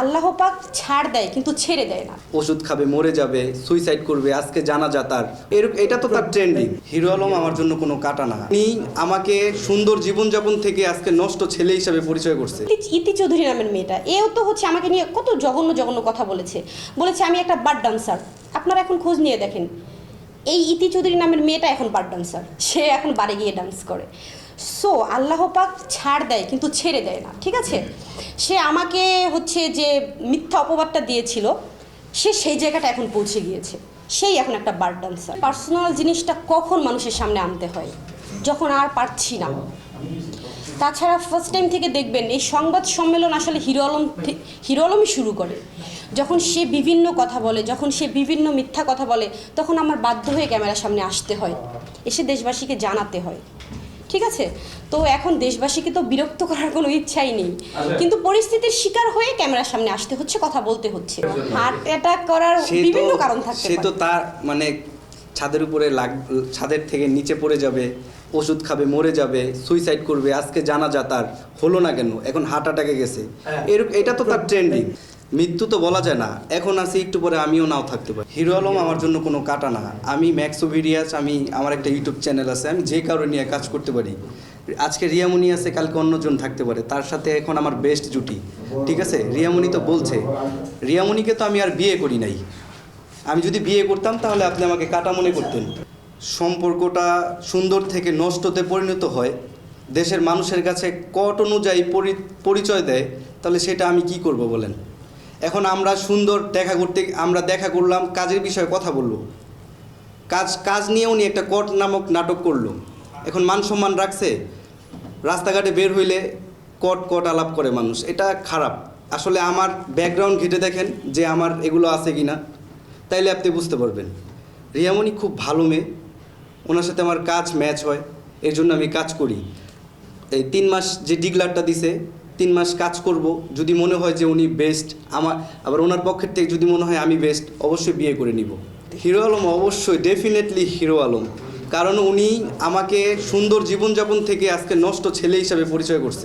আল্লাহ পাক ছাড় দেয় কিন্তু ছেড়ে দেয় না। ওষুধ খাবে মরে যাবে সুইসাইড করবে আজকে জানা যা তার। এর- এটা তো তার ট্রেন্ডিং হিরো আলম আমার জন্য কোনো কাটা না। উনি আমাকে সুন্দর জীবনযাপন থেকে আজকে নষ্ট ছেলে হিসাবে পরিচয় করছে। ইতি- ইতি চৌধুরী নামের মেয়েটা। এও তো হচ্ছে আমাকে নিয়ে কত জঘন্য জঘন্য কথা বলেছে। বলেছে আমি একটা বার ডান্সার। আপনারা এখন খোঁজ নিয়ে দেখেন। এই ইতি চৌধুরী নামের মেয়েটা এখন বার্ড ডান্সার সে এখন বাড়ি গিয়ে ডান্স করে। সো আল্লাহ পাক ছাড় দেয়, কিন্তু ছেড়ে দেয় না, ঠিক আছে? সে আমাকে হচ্ছে যে মিথ্যা অপবাদটা দিয়েছিল, সে সেই জায়গাটা এখন পৌঁছে গিয়েছে। সেই এখন একটা বার্ড ডান্সার পার্সোনাল জিনিসটা কখন মানুষের সামনে আনতে হয়, যখন আর পারছি না। তাছাড়া ফার্স্ট টাইম থেকে দেখবেন এই সংবাদ সম্মেলন আসলে হিরো আলম হিরো আলমই শুরু করে। যখন সে বিভিন্ন কথা বলে যখন সে বিভিন্ন মিথ্যা কথা বলে তখন আমার বাধ্য হয়ে ক্যামেরার সামনে আসতে হয়। এসে দেশবাসীকে জানাতে হয়। ঠিক আছে? তো এখন দেশবাসীকে তো বিরক্ত করার কোনো ইচ্ছাই নেই। কিন্তু পরিস্থিতির শিকার হয়ে ক্যামেরার সামনে আসতে হচ্ছে কথা বলতে হচ্ছে। হার্ট অ্যাটাক করার বিভিন্ন কারণ থাকতে সে তো তার মানে ছাদের উপরে লাগ ছাদের থেকে নিচে পড়ে যাবে। ওষুধ খাবে মরে যাবে সুইসাইড করবে আজকে জানা যা তার হলো না কেন? এখন হার্ট অ্যাটাকে গেছে। এর এটা তো তার ট্রেন্ডিং মৃত্যু তো বলা যায় না। এখন আছি একটু পরে আমিও নাও থাকতে পারি। হিরো আলম আমার জন্য কোনো কাটা না। আমি ম্যাক্সো ভিডিয়াস আমি আমার একটা ইউটিউব চ্যানেল আছে। আমি যে কারও নিয়ে কাজ করতে পারি। আজকে রিয়ামণি আছে কালকে অন্যজন থাকতে পারে। তার সাথে এখন আমার বেস্ট জুটি। ঠিক আছে? রিয়ামণি তো বলছে। রিয়ামণিকে তো আমি আর বিয়ে করি নাই। আমি যদি বিয়ে করতাম তাহলে আপনি আমাকে কাটা মনে করতেন। সম্পর্কটা সুন্দর থেকে নষ্টতে পরিণত হয়, দেশের মানুষের কাছে কট অনুযায়ী পরি- পরিচয় দেয়, তাহলে সেটা আমি কি করব বলেন? এখন আমরা সুন্দর দেখা করতে, আমরা দেখা করলাম, কাজের বিষয়ে কথা বলল। কাজ কাজ নিয়ে উনি একটা কট নামক নাটক করল। এখন মান সম্মান রাখছে, রাস্তাঘাটে বের হইলে কট কট আলাপ করে মানুষ, এটা খারাপ। আসলে আমার ব্যাকগ্রাউন্ড ঘেটে দেখেন যে আমার এগুলো আছে কি না তাইলে আপনি বুঝতে পারবেন। রিয়ামণি খুব ভালো মেয়ে ওনার সাথে আমার কাজ ম্যাচ হয়, এর জন্য আমি কাজ করি। এই তিন মাস যে ডিগলারটা দিছে, তিন মাস কাজ করব। যদি মনে হয় যে উনি বেস্ট আমার, আবার ওনার পক্ষের থেকে যদি মনে হয় আমি বেস্ট অবশ্যই বিয়ে করে নিব। হিরো আলম অবশ্যই ডেফিনেটলি হিরো আলম। কারণ উনি আমাকে সুন্দর জীবনযাপন থেকে আজকে নষ্ট ছেলে হিসাবে পরিচয় করছে।